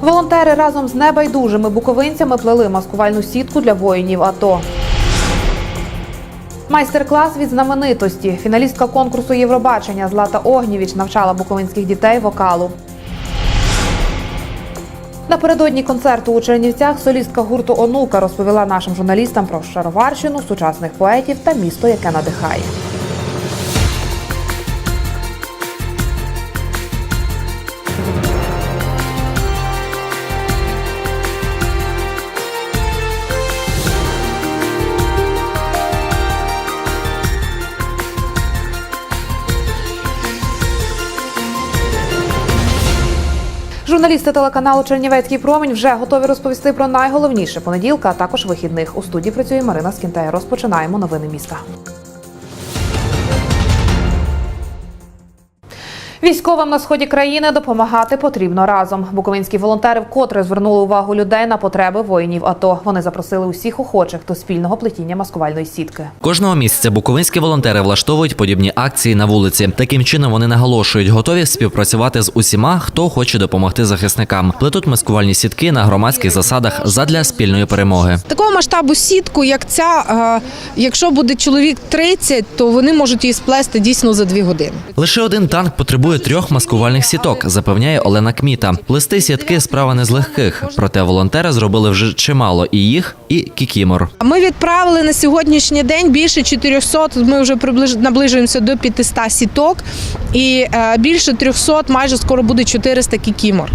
Волонтери разом з небайдужими буковинцями плели маскувальну сітку для воїнів АТО. Майстер-клас від знаменитості. Фіналістка конкурсу Євробачення Злата Огнєвіч навчала буковинських дітей вокалу. Напередодні концерту у Чернівцях солістка гурту Онука розповіла нашим журналістам про шароварщину, сучасних поетів та місто, яке надихає. Журналісти телеканалу Чернівецький промінь вже готові розповісти про найголовніше понеділка, а також вихідних. У студії працює Марина Скінтея. Розпочинаємо новини міста. Військовим на сході країни допомагати потрібно разом. Буковинські волонтери вкотре звернули увагу людей на потреби воїнів АТО. Вони запросили усіх охочих до спільного плетіння маскувальної сітки. Кожного місяця буковинські волонтери влаштовують подібні акції на вулиці. Таким чином вони наголошують, готові співпрацювати з усіма, хто хоче допомогти захисникам. Плетуть маскувальні сітки на громадських засадах задля спільної перемоги. Такого масштабу сітку, як ця, е, якщо буде чоловік 30, то вони можуть її сплести дійсно за дві години. Лише один танк потребує трьох маскувальних сіток, запевняє Олена Кміта. Листи сітки справа не з легких, проте волонтери зробили вже чимало і їх, і кікімор. Ми відправили на сьогоднішній день більше 400, Ми вже приближ... наближуємося до 500 сіток, і е, більше 300, майже скоро буде 400 кікімор.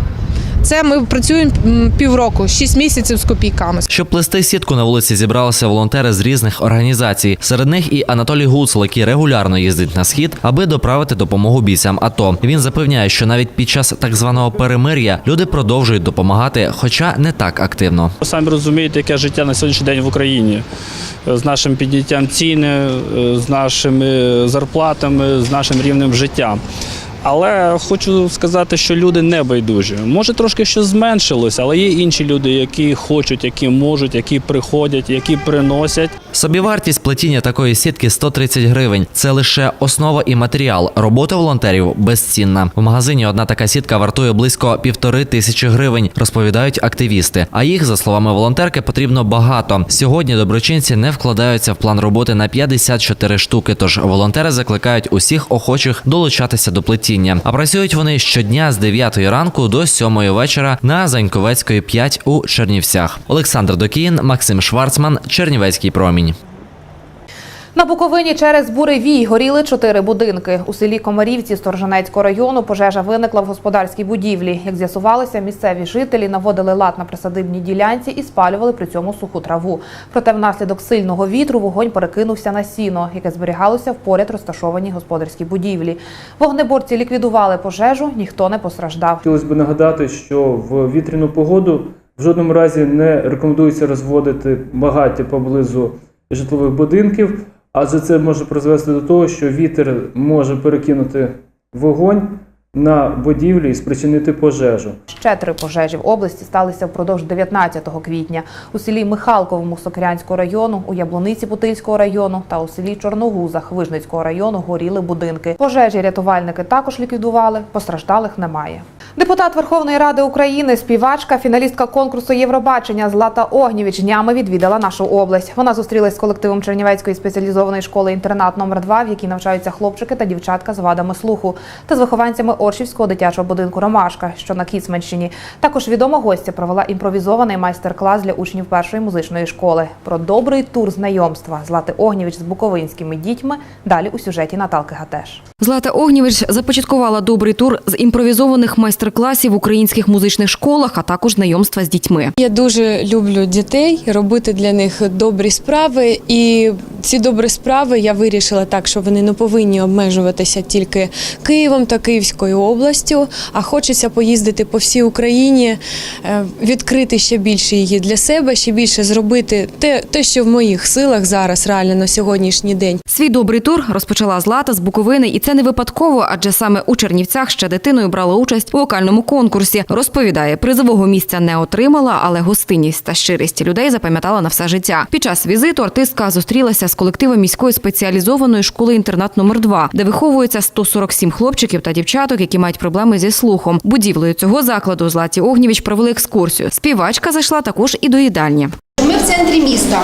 Це ми працюємо півроку, 6 місяців з копійками. Щоб плести сітку на вулиці, зібралися волонтери з різних організацій. Серед них і Анатолій Гуцул, який регулярно їздить на схід, аби доправити допомогу бійцям. АТО. він запевняє, що навіть під час так званого перемир'я люди продовжують допомагати, хоча не так активно. Самі розумієте, яке життя на сьогоднішній день в Україні Е, з нашим підняттям ціни, е, з нашими зарплатами, з нашим рівнем життя. Але хочу сказати, що люди не байдужі. Може, трошки щось зменшилося, але є інші люди, які хочуть, які можуть, які приходять, які приносять. Собівартість плетіння такої сітки 130 гривень. Це лише основа і матеріал. Робота волонтерів безцінна. В магазині одна така сітка вартує близько півтори тисячі гривень, розповідають активісти. А їх, за словами волонтерки, потрібно багато. Сьогодні доброчинці не вкладаються в план роботи на 54 штуки. Тож волонтери закликають усіх охочих долучатися до плетіння. А працюють вони щодня з 9 ранку до 7 вечора на Заньковецької 5 у Чернівцях. Олександр Докіїн, Максим Шварцман, Чернівецький промінь. На Буковині через буревій горіли чотири будинки. У селі Комарівці Сторжанецького району пожежа виникла в господарській будівлі. Як з'ясувалося, місцеві жителі наводили лад на присадибній ділянці і спалювали при цьому суху траву. Проте внаслідок сильного вітру вогонь перекинувся на сіно, яке зберігалося в поряд розташованій господарській будівлі. Вогнеборці ліквідували пожежу, ніхто не постраждав. Хотілося б нагадати, що в вітряну погоду в жодному разі не рекомендується розводити багаття поблизу житлових будинків, адже це може призвести до того, що вітер може перекинути вогонь на будівлі і спричинити пожежу. Ще три пожежі в області сталися впродовж 19 квітня у селі Михалковому Сокирянського району, у Яблуниці Путильського району та у селі Чорногузах Вижницького району горіли будинки. Пожежі рятувальники також ліквідували, постраждалих немає. Депутат Верховної Ради України, співачка, фіналістка конкурсу Євробачення Злата Огнєвіч днями відвідала нашу область. Вона зустрілась з колективом Чернівецької спеціалізованої школи інтернат номер 2 в якій навчаються хлопчики та дівчатка з вадами слуху, та з вихованцями Оршівського дитячого будинку Ромашка, що на Кіцманщині. Також відома гостя провела імпровізований майстер-клас для учнів першої музичної школи. Про добрий тур знайомства Злати Огнєвіч з буковинськими дітьми. Далі у сюжеті Наталки Гатеш. Злата Огнєвич започаткувала добрий тур з імпровізованих майстер-класів в українських музичних школах, а також знайомства з дітьми. Я дуже люблю дітей, робити для них добрі справи. І ці добрі справи я вирішила так, що вони не повинні обмежуватися тільки Києвом та Київською областю, а хочеться поїздити по всій Україні, е, відкрити ще більше її для себе, ще більше зробити те, те, що в моїх силах зараз реально на сьогоднішній день. Свій добрий тур розпочала Злата з Буковини, і це не випадково, адже саме у Чернівцях ще дитиною брала участь у вокальному конкурсі. Розповідає, призового місця не отримала, але гостинність та щирість людей запам'ятала на все життя. Під час візиту артистка зустрілася з колективом міської спеціалізованої школи інтернат номер 2 де виховується 147 хлопчиків та дівчаток, дівчаток, які мають проблеми зі слухом. Будівлею цього закладу Златі Огнєвіч провели екскурсію. Співачка зайшла також і до їдальні. Ми в центрі міста.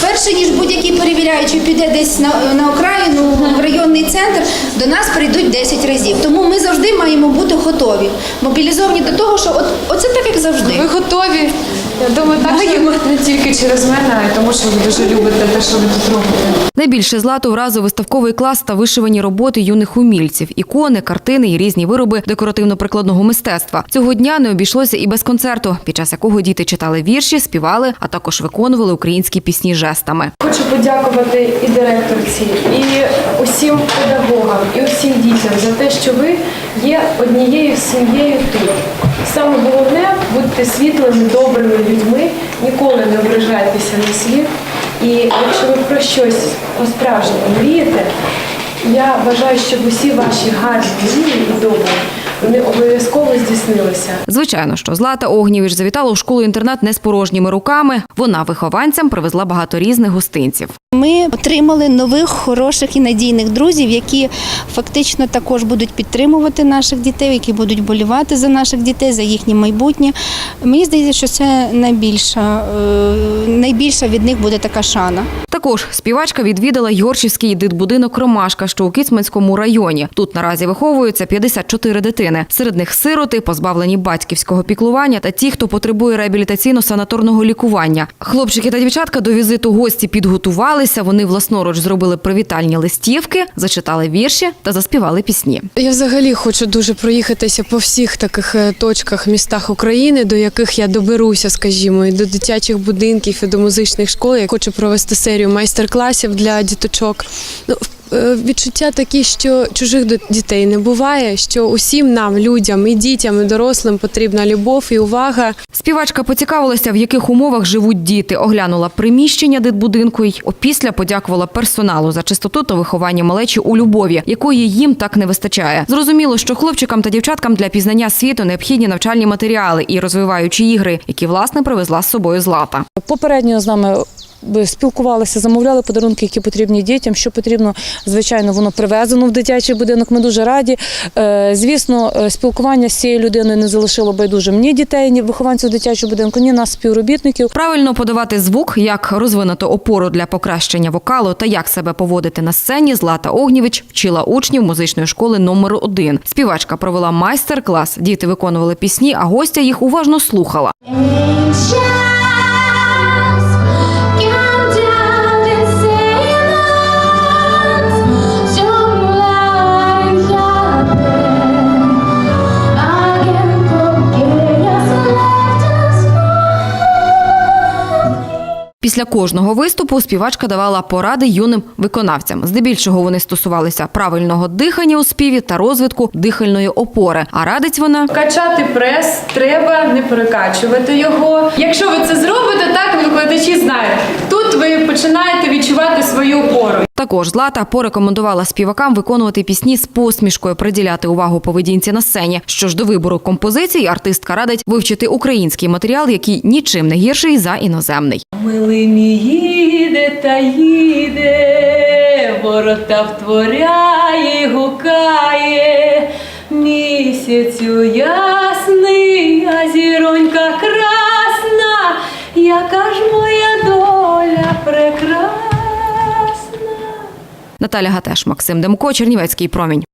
Перше ніж будь-який перевіряючий піде десь на, на окраїну в районний центр, до нас прийдуть 10 разів. Тому ми завжди маємо бути готові, мобілізовані до того, що от оце так як завжди. Ви готові? Я думаю, так що не тільки через мене, а й тому, що ви дуже любите те, що ви тут робите. Найбільше злату вразив виставковий клас та вишивані роботи юних умільців, ікони, картини і різні вироби декоративно-прикладного мистецтва. Цього дня не обійшлося і без концерту, під час якого діти читали вірші, співали, а також виконували українські пісні жестами. Хочу подякувати і директорці, і усім педагогам, і усім дітям за те, що ви є однією сім'єю тут. Саме головне будьте світлими, добрими людьми, ніколи не ображайтеся на світ. І якщо ви про щось по-справжньому мрієте, я вважаю, щоб усі ваші гарні мрії і добрі, вони обов'язково здійснилися. Звичайно, що Злата Огнєвіч завітала у школу-інтернат не з порожніми руками. Вона вихованцям привезла багато різних гостинців. Ми отримали нових, хороших і надійних друзів, які фактично також будуть підтримувати наших дітей, які будуть болівати за наших дітей, за їхнє майбутнє. Мені здається, що це найбільша, е, найбільша від них буде така шана. Також співачка відвідала Йоршівський дитбудинок Ромашка, що у Кіцманському районі. Тут наразі виховуються 54 дитини. Серед них сироти, позбавлені батьківського піклування та ті, хто потребує реабілітаційно-санаторного лікування. Хлопчики та дівчатка до візиту гості підготувалися. Вони власноруч зробили привітальні листівки, зачитали вірші та заспівали пісні. Я взагалі хочу дуже проїхатися по всіх таких е, точках, містах України, до яких я доберуся, скажімо, і до дитячих будинків, і до музичних школ. Я хочу провести серію майстер-класів для діточок. Ну, е, Відчуття такі, що чужих дітей не буває, що усім нам, людям, і дітям, і дорослим потрібна любов і увага. Співачка поцікавилася, в яких умовах живуть діти, оглянула приміщення дитбудинку й опісля подякувала персоналу за чистоту та виховання малечі у любові, якої їм так не вистачає. Зрозуміло, що хлопчикам та дівчаткам для пізнання світу необхідні навчальні матеріали і розвиваючі ігри, які власне привезла з собою злата. Попередньо з нами спілкувалися, замовляли подарунки, які потрібні дітям. Що потрібно, звичайно, воно привезено в дитячий будинок. Ми дуже раді. Е, Звісно, е, спілкування з цією людиною не залишило байдужим ні дітей, ні вихованців дитячого будинку, ні нас, співробітників. Правильно подавати звук, як розвинути опору для покращення вокалу та як себе поводити на сцені. Злата Огнєвич вчила учнів музичної школи номер 1 Співачка провела майстер-клас. Діти виконували пісні, а гостя їх уважно слухала. Після кожного виступу співачка давала поради юним виконавцям. Здебільшого вони стосувалися правильного дихання у співі та розвитку дихальної опори. А радить вона Качати прес треба, не перекачувати його. Якщо ви це зробите, так викладачі знають. Тут ви починаєте відчувати свою опору. також Злата порекомендувала співакам виконувати пісні з посмішкою, приділяти увагу поведінці на сцені. Що ж до вибору композицій, артистка радить вивчити український матеріал, який нічим не гірший за іноземний. Милині їде та їде, ворота втворяє, гукає, місяцю ясний, а зіронька красна, яка ж моя доля прекрасна. Наталя Гатеш, Максим Демко, Чернівецький промінь.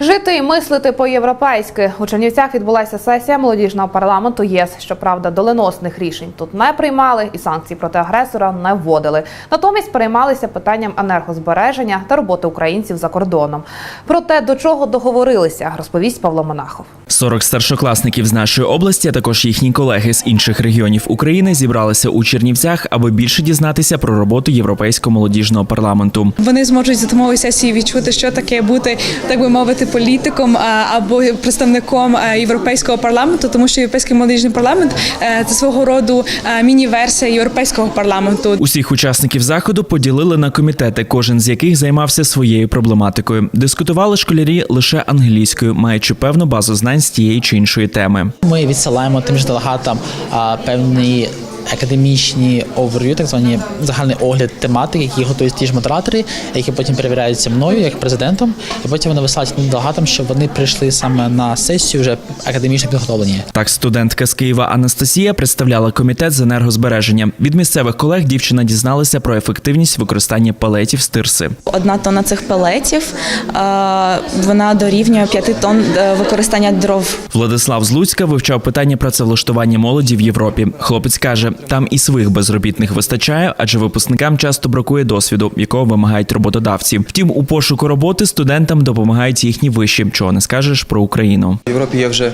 Жити і мислити по-європейськи у Чернівцях відбулася сесія молодіжного парламенту ЄС. Щоправда, доленосних рішень тут не приймали і санкцій проти агресора не вводили. Натомість переймалися питанням енергозбереження та роботи українців за кордоном. Про те, до чого договорилися, розповість Павло Монахов. 40 старшокласників з нашої області, а також їхні колеги з інших регіонів України зібралися у Чернівцях, аби більше дізнатися про роботу Європейського молодіжного парламенту. Вони зможуть за домовою сесії відчути, що таке бути, так би мовити, політиком або представником європейського парламенту, тому що європейський молодіжний парламент е, це свого роду міні-версія європейського парламенту. Усіх учасників заходу поділили на комітети, кожен з яких займався своєю проблематикою. Дискутували школярі лише англійською, маючи певну базу знань з тієї чи іншої теми. Ми відсилаємо тим ж делегатам а, певні академічні overview, так звані загальний огляд тематики, які готують ті ж модератори, які потім перевіряються мною як президентом, і потім вони висилають делегатам, щоб вони прийшли саме на сесію вже академічно підготовлені. Так, студентка з Києва Анастасія представляла комітет з енергозбереження. Від місцевих колег дівчина дізналася про ефективність використання палетів з тирси. Одна тонна цих пелетів е, вона дорівнює 5 тонн е, використання дров. Владислав з Луцька вивчав питання працевлаштування молоді в Європі. Хлопець каже, там і своїх безробітних вистачає, адже випускникам часто бракує досвіду, якого вимагають роботодавці. Втім, у пошуку роботи студентам допомагають їхні вищі, чого не скажеш про Україну. В Європі є вже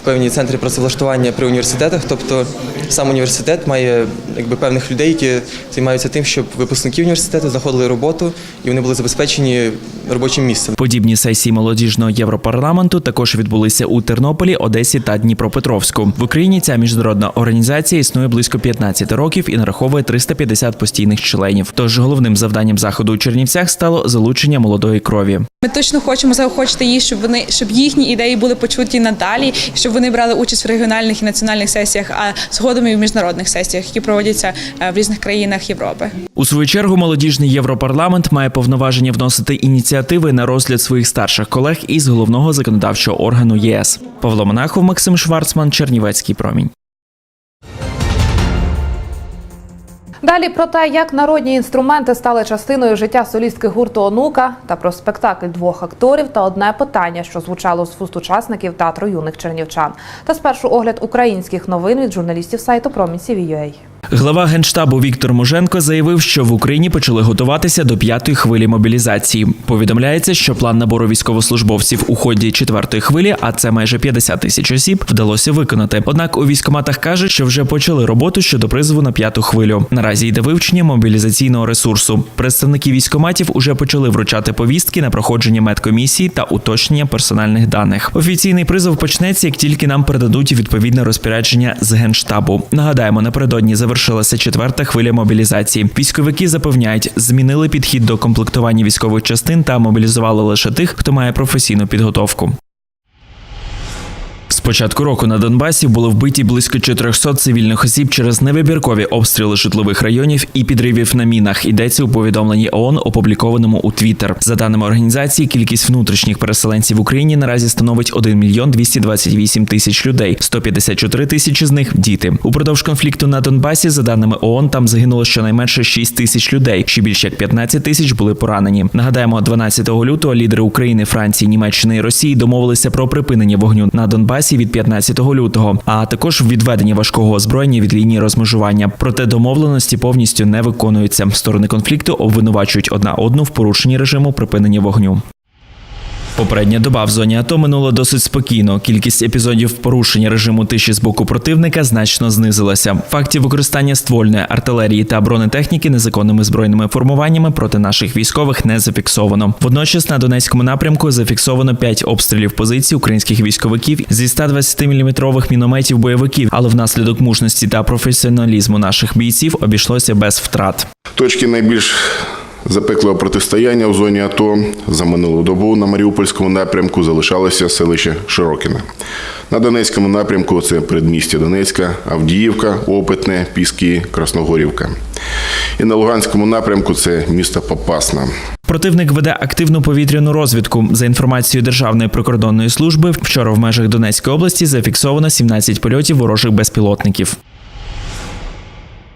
певні центри працевлаштування при університетах, тобто сам університет має якби певних людей, які займаються тим, щоб випускники університету знаходили роботу і вони були забезпечені робочим місцем. Подібні сесії молодіжного європарламенту також відбулися у Тернополі, Одесі та Дніпропетровську. В Україні ця міжнародна організація існує близько 15 років і нараховує 350 постійних членів. Тож головним завданням заходу у Чернівцях стало залучення молодої крові. Ми точно хочемо заохочити їх, щоб вони щоб їхні ідеї були почуті надалі, щоб вони брали участь в регіональних і національних сесіях, а згодом і в міжнародних сесіях, які проводяться е, в різних країнах Європи. У свою чергу молодіжний європарламент має повноваження вносити ініціативи на розгляд своїх старших колег із головного законодавчого органу ЄС. Павло Монахов, Максим Шварцман, Чернівецький промінь. Далі про те, як народні інструменти стали частиною життя солістки гурту Онука та про спектакль двох акторів та одне питання, що звучало з вуст учасників театру юних чернівчан. Та спершу огляд українських новин від журналістів сайту Промінь.CVUA. Глава генштабу Віктор Муженко заявив, що в Україні почали готуватися до п'ятої хвилі мобілізації. Повідомляється, що план набору військовослужбовців у ході четвертої хвилі, а це майже 50 тисяч осіб, вдалося виконати. Однак у військкоматах кажуть, що вже почали роботу щодо призову на п'яту хвилю. Наразі йде вивчення мобілізаційного ресурсу. Представники військкоматів уже почали вручати повістки на проходження медкомісії та уточнення персональних даних. Офіційний призов почнеться, як тільки нам передадуть відповідне розпорядження з генштабу. Нагадаємо, напередодні завершилася четверта хвиля мобілізації. Військовики запевняють, змінили підхід до комплектування військових частин та мобілізували лише тих, хто має професійну підготовку. З початку року на Донбасі були вбиті близько 400 цивільних осіб через невибіркові обстріли житлових районів і підривів на мінах. Йдеться у повідомленні ООН, опублікованому у Твіттер. За даними організації, кількість внутрішніх переселенців в Україні наразі становить 1 мільйон 228 тисяч людей. 154 тисячі з них діти. Упродовж конфлікту на Донбасі, за даними ООН, там загинуло щонайменше 6 тисяч людей. Ще більше як 15 тисяч були поранені. Нагадаємо, 12 лютого лідери України, Франції, Німеччини і Росії домовилися про припинення вогню на Донбасі від 15 лютого, а також відведення важкого озброєння від лінії розмежування. Проте домовленості повністю не виконуються. Сторони конфлікту обвинувачують одна одну в порушенні режиму припинення вогню. Попередня доба в зоні АТО минула досить спокійно. Кількість епізодів порушення режиму тиші з боку противника значно знизилася. Фактів використання ствольної артилерії та бронетехніки незаконними збройними формуваннями проти наших військових не зафіксовано. Водночас на Донецькому напрямку зафіксовано 5 обстрілів позицій українських військовиків зі 120-мм мінометів бойовиків, але внаслідок мужності та професіоналізму наших бійців обійшлося без втрат. Точки найбільш запеклого протистояння в зоні АТО за минулу добу на Маріупольському напрямку залишалося селище Широкине. На Донецькому напрямку це передмістя Донецька, Авдіївка, Опитне, Піски, Красногорівка. І на Луганському напрямку це місто Попасна. Противник веде активну повітряну розвідку. За інформацією Державної прикордонної служби, вчора в межах Донецької області зафіксовано 17 польотів ворожих безпілотників.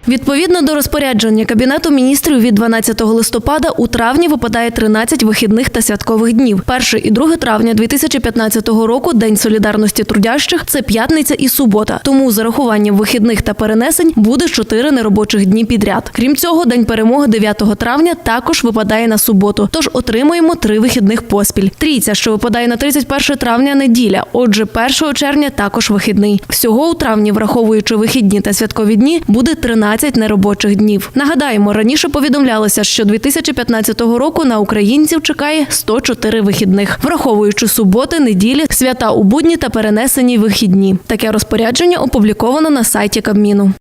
Відповідно до розпорядження Кабінету міністрів від 12 листопада у травні випадає 13 вихідних та святкових днів. 1 і 2 травня 2015 року День солідарності трудящих це п'ятниця і субота. Тому з зарахуванням вихідних та перенесень буде 4 неробочих дні підряд. Крім цього, День перемоги 9 травня також випадає на суботу. Тож отримуємо три вихідних поспіль. Трійця, що випадає на 31 травня, неділя. Отже, 1 червня також вихідний. Всього у травні, враховуючи вихідні та святкові дні, буде 13 неробочих днів. Нагадаємо, раніше повідомлялося, що 2015 року на українців чекає 104 вихідних, враховуючи суботи, неділі, свята у будні та перенесені вихідні. Таке розпорядження опубліковано на сайті Кабміну.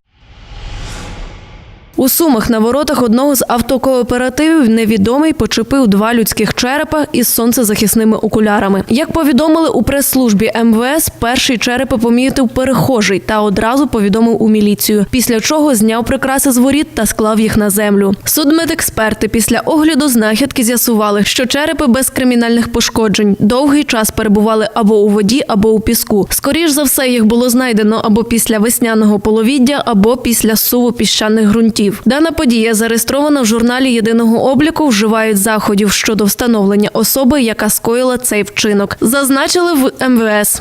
У Сумах на воротах одного з автокооперативів невідомий почепив два людських черепа із сонцезахисними окулярами. Як повідомили у прес-службі МВС, перший черепи помітив перехожий та одразу повідомив у міліцію. Після чого зняв прикраси з воріт та склав їх на землю. Судмедексперти після огляду знахідки з'ясували, що черепи без кримінальних пошкоджень довгий час перебували або у воді, або у піску. Скоріш за все, їх було знайдено або після весняного половіддя, або після суву піщаних ґрунтів. Дана подія зареєстрована в журналі єдиного обліку. Вживають заходів щодо встановлення особи, яка скоїла цей вчинок. Зазначили в МВС.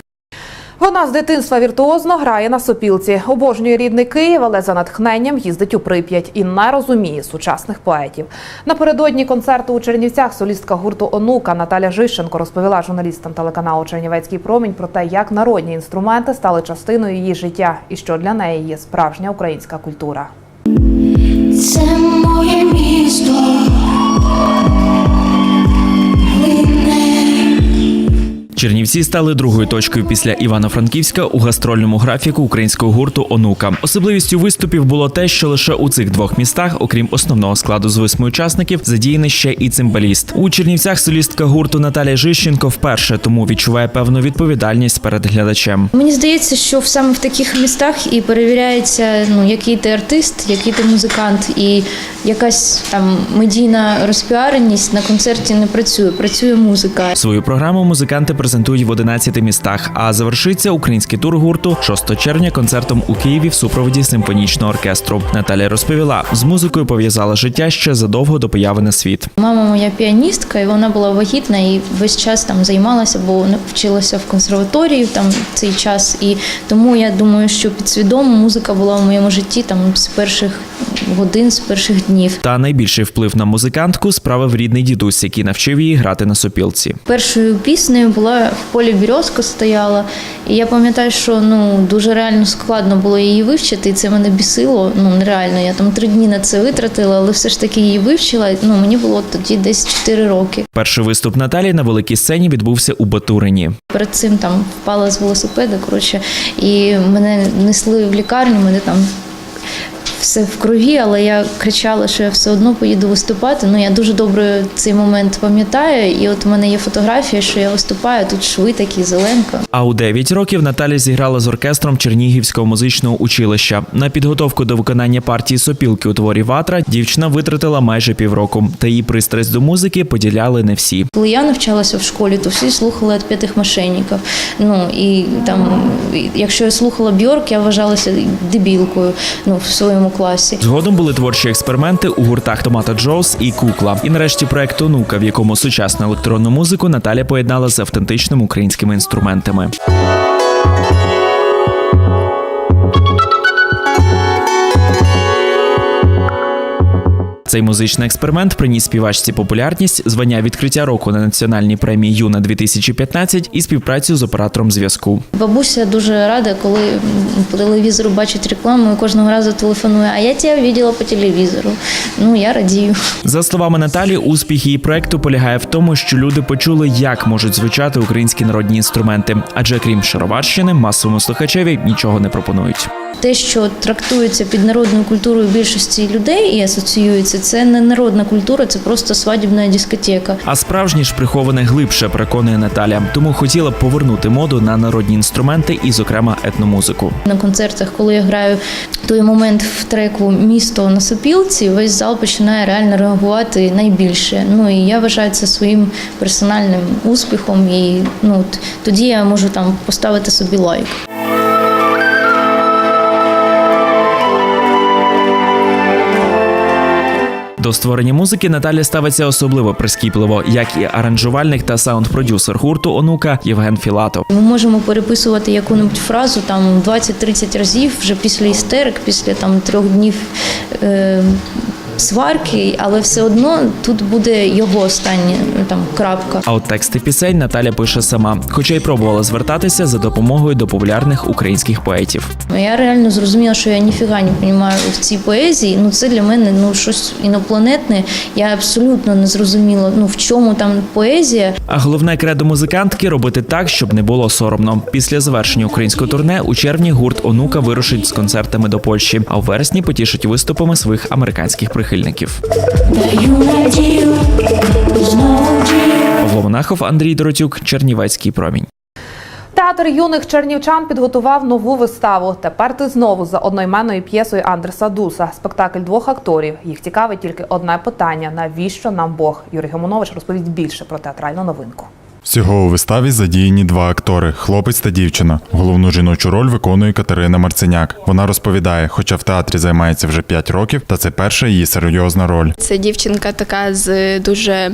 Вона з дитинства віртуозно грає на сопілці. Обожнює рідний Київ, але за натхненням їздить у Прип'ять і не розуміє сучасних поетів. Напередодні концерту у Чернівцях солістка гурту Онука Наталя Жищенко розповіла журналістам телеканалу Чернівецький промінь про те, як народні інструменти стали частиною її життя і що для неї є справжня українська культура. Це моє місто. Чернівці стали другою точкою після Івано-Франківська у гастрольному графіку українського гурту Онука. Особливістю виступів було те, що лише у цих двох містах, окрім основного складу з восьми учасників, задіяний ще і цимбаліст. У Чернівцях солістка гурту Наталія Жищенко вперше, тому відчуває певну відповідальність перед глядачем. Мені здається, що саме в таких містах і перевіряється, ну який ти артист, який ти музикант, і якась там медійна розпіареність на концерті не працює. Працює музика. Свою програму музиканти презентують в 11 містах. А завершиться український тур гурту 6 червня концертом у Києві в супроводі симфонічного оркестру. Наталя розповіла, з музикою пов'язала життя ще задовго до появи на світ. Мама моя піаністка, і вона була вагітна і весь час там займалася, бо вчилася в консерваторії там цей час. І тому я думаю, що підсвідомо музика була в моєму житті там з перших годин, з перших днів. Та найбільший вплив на музикантку справив рідний дідусь, який навчив її грати на сопілці. Першою піснею була в полі Бірьозка стояла, і я пам'ятаю, що ну дуже реально складно було її вивчити, і це мене бісило. Ну нереально. Я там три дні на це витратила, але все ж таки її вивчила. Ну мені було тоді десь 4 роки. Перший виступ Наталі на великій сцені відбувся у Батурині. Перед цим там впала з велосипеда, коротше, і мене несли в лікарню, мене там. Все в крові, але я кричала, що я все одно поїду виступати. Ну я дуже добре цей момент пам'ятаю. І от у мене є фотографія, що я виступаю. Тут шви такі зеленка. А у 9 років Наталя зіграла з оркестром Чернігівського музичного училища. На підготовку до виконання партії сопілки у творі Ватра дівчина витратила майже півроку. Та її пристрасть до музики поділяли не всі. Коли я навчалася в школі, то всі слухали від п'ятих мошенників. Ну і там, якщо я слухала Бьорк, я вважалася дебілкою ну, в своєму класі. Згодом були творчі експерименти у гуртах Томата Джоус і Кукла. І нарешті проект Онука, в якому сучасну електронну музику Наталя поєднала з автентичними українськими інструментами. Цей музичний експеримент приніс співачці популярність, звання відкриття року на національній премії Юна 2015 і співпрацю з оператором зв'язку. Бабуся дуже рада, коли по телевізору бачить рекламу і кожного разу телефонує. А я тебе бачила по телевізору. Ну я радію. За словами Наталі, успіх її проекту полягає в тому, що люди почули, як можуть звучати українські народні інструменти, адже крім Шароварщини, масовому слухачеві нічого не пропонують. Те, що трактується під народною культурою більшості людей і асоціюється, це не народна культура, це просто свадібна дискотека. А справжнє ж приховане глибше, переконує Наталя. Тому хотіла б повернути моду на народні інструменти і, зокрема, етномузику. На концертах, коли я граю той момент в треку Місто на сопілці, весь зал починає реально реагувати найбільше. Ну і я вважаю це своїм персональним успіхом. І ну тоді я можу там поставити собі лайк. До створення музики Наталя ставиться особливо прискіпливо, як і аранжувальник та саунд-продюсер гурту Онука Євген Філатов. Ми можемо переписувати яку-небудь фразу там 20-30 разів вже після істерик, після там трьох днів. Е- сварки, але все одно тут буде його остання там крапка. А от тексти пісень Наталя пише сама, хоча й пробувала звертатися за допомогою до популярних українських поетів. Я реально зрозуміла, що я ніфіга не розумію в цій поезії. Ну це для мене ну щось інопланетне. Я абсолютно не зрозуміла, ну в чому там поезія. А головне кредо музикантки робити так, щоб не було соромно. Після завершення українського турне у червні гурт Онука вирушить з концертами до Польщі, а в вересні потішить виступами своїх американських прихильників. Даю надію, знову. Павло Монахов, Андрій Доротюк, Чернівецький промінь. Театр юних чернівчан підготував нову виставу. Тепер ти знову за одноіменною п'єсою Андреса Дуса. Спектакль двох акторів. Їх цікавить тільки одне питання: навіщо нам Бог? Юрій Гомонович розповість більше про театральну новинку. Всього у виставі задіяні два актори хлопець та дівчина. Головну жіночу роль виконує Катерина Марценяк. Вона розповідає, хоча в театрі займається вже 5 років, та це перша її серйозна роль. Це дівчинка така з дуже.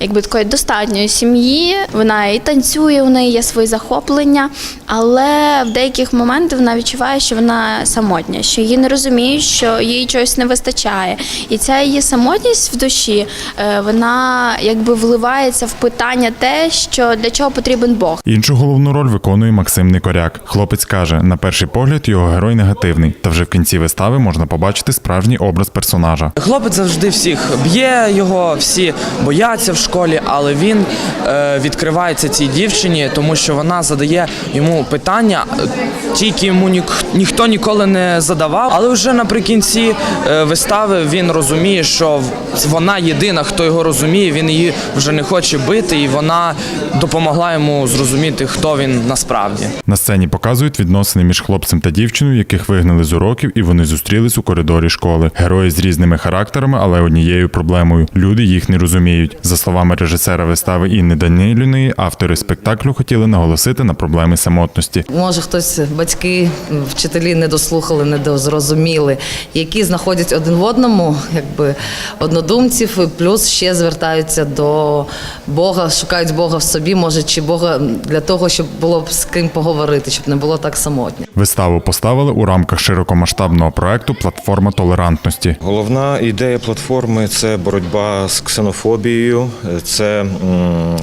Якби такої достатньої сім'ї, вона і танцює, у неї є свої захоплення, але в деяких моментах вона відчуває, що вона самотня, що її не розуміють, що їй чогось не вистачає. І ця її самотність в душі, е, вона якби вливається в питання те, що для чого потрібен Бог. Іншу головну роль виконує Максим Никоряк. Хлопець каже, на перший погляд його герой негативний, та вже в кінці вистави можна побачити справжній образ персонажа. Хлопець завжди всіх б'є його, всі бояться в школі, але він е, відкривається цій дівчині, тому що вона задає йому питання, е, ті, які йому нік, ніхто ніколи не задавав. Але вже наприкінці е, вистави він розуміє, що вона єдина, хто його розуміє. Він її вже не хоче бити, і вона допомогла йому зрозуміти, хто він насправді. На сцені показують відносини між хлопцем та дівчиною, яких вигнали з уроків, і вони зустрілись у коридорі школи. Герої з різними характерами, але однією проблемою. Люди їх не розуміють. За словами режисера вистави Інни Даниліної, автори спектаклю хотіли наголосити на проблеми самотності. Може, хтось батьки, вчителі не дослухали, не дозрозуміли, які знаходять один в одному, якби однодумців, плюс ще звертаються до Бога, шукають Бога в собі, може, чи Бога для того, щоб було б з ким поговорити, щоб не було так самотньо. Виставу поставили у рамках широкомасштабного проекту Платформа толерантності. Головна ідея платформи це боротьба з ксенофобією, це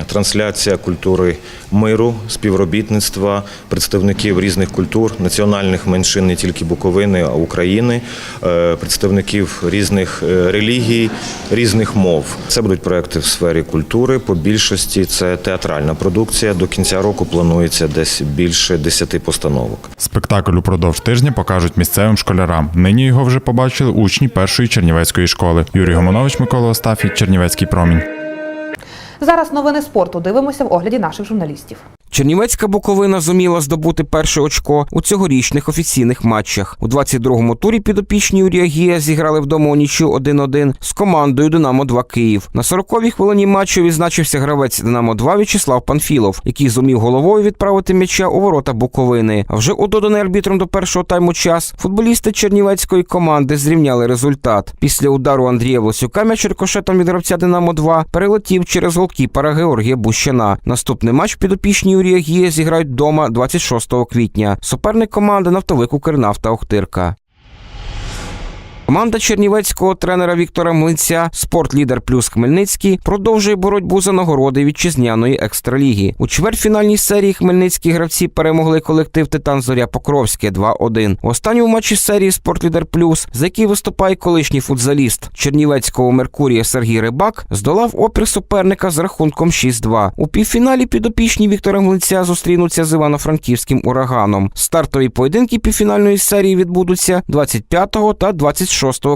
трансляція культури миру, співробітництва представників різних культур, національних меншин не тільки Буковини, а України, е, представників різних е, релігій, різних мов. Це будуть проекти в сфері культури. По більшості це театральна продукція. До кінця року планується десь більше 10 постановок. Спектакль упродовж тижня покажуть місцевим школярам. Нині його вже побачили учні першої чернівецької школи. Юрій Гомонович, Микола Остафій, Чернівецький промінь. Зараз новини спорту. Дивимося в огляді наших журналістів. Чернівецька Буковина зуміла здобути перше очко у цьогорічних офіційних матчах. У 22-му турі підопічні Юрія Гія зіграли вдома у нічю 1-1 з командою Динамо 2 Київ. На 40-й хвилині матчу відзначився гравець Динамо 2 В'ячеслав Панфілов, який зумів головою відправити м'яча у ворота Буковини. А вже у доданий арбітром до першого тайму час футболісти чернівецької команди зрівняли результат. Після удару Андрія Власюка м'яч рикошетом від гравця Динамо 2 перелетів через голкіпера Георгія Бущана. Наступний матч підопічні Юрія Гія зіграють вдома 26 квітня. Суперник команди нафтовик Укрнафта Охтирка. Команда чернівецького тренера Віктора Млинця «Спортлідер плюс Хмельницький продовжує боротьбу за нагороди вітчизняної екстраліги. У чвертьфінальній серії хмельницькі гравці перемогли колектив Титан Зоря Покровське 2-1. У останньому матчі серії «Спортлідер плюс, за який виступає колишній футзаліст чернівецького Меркурія Сергій Рибак, здолав опір суперника з рахунком 6-2. У півфіналі підопічні Віктора Млинця зустрінуться з Івано-Франківським ураганом. Стартові поєдинки півфінальної серії відбудуться 25 та 26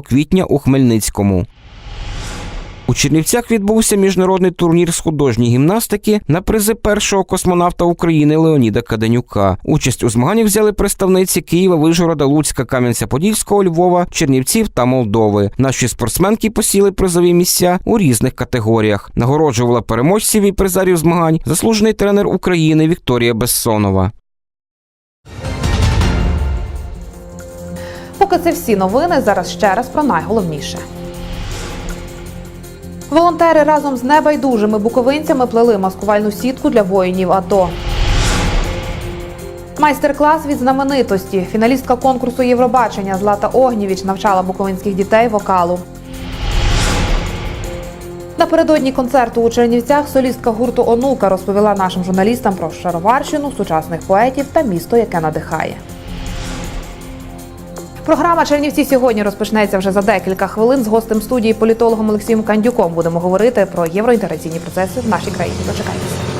квітня у Хмельницькому. У Чернівцях відбувся міжнародний турнір з художньої гімнастики на призи першого космонавта України Леоніда Каденюка. Участь у змаганнях взяли представниці Києва, Вижгорода, Луцька, Кам'янця-Подільського, Львова, Чернівців та Молдови. Наші спортсменки посіли призові місця у різних категоріях. Нагороджувала переможців і призерів змагань заслужений тренер України Вікторія Бессонова. Поки це всі новини, зараз ще раз про найголовніше. Волонтери разом з небайдужими буковинцями плели маскувальну сітку для воїнів АТО. Майстер-клас від знаменитості. Фіналістка конкурсу Євробачення Злата Огнєвіч навчала буковинських дітей вокалу. Напередодні концерту у Чернівцях солістка гурту Онука розповіла нашим журналістам про Шароварщину, сучасних поетів та місто, яке надихає. Програма Чернівці сьогодні розпочнеться вже за декілька хвилин з гостем студії політологом Олексієм Кандюком. Будемо говорити про євроінтеграційні процеси в нашій країні. Дочекайтеся.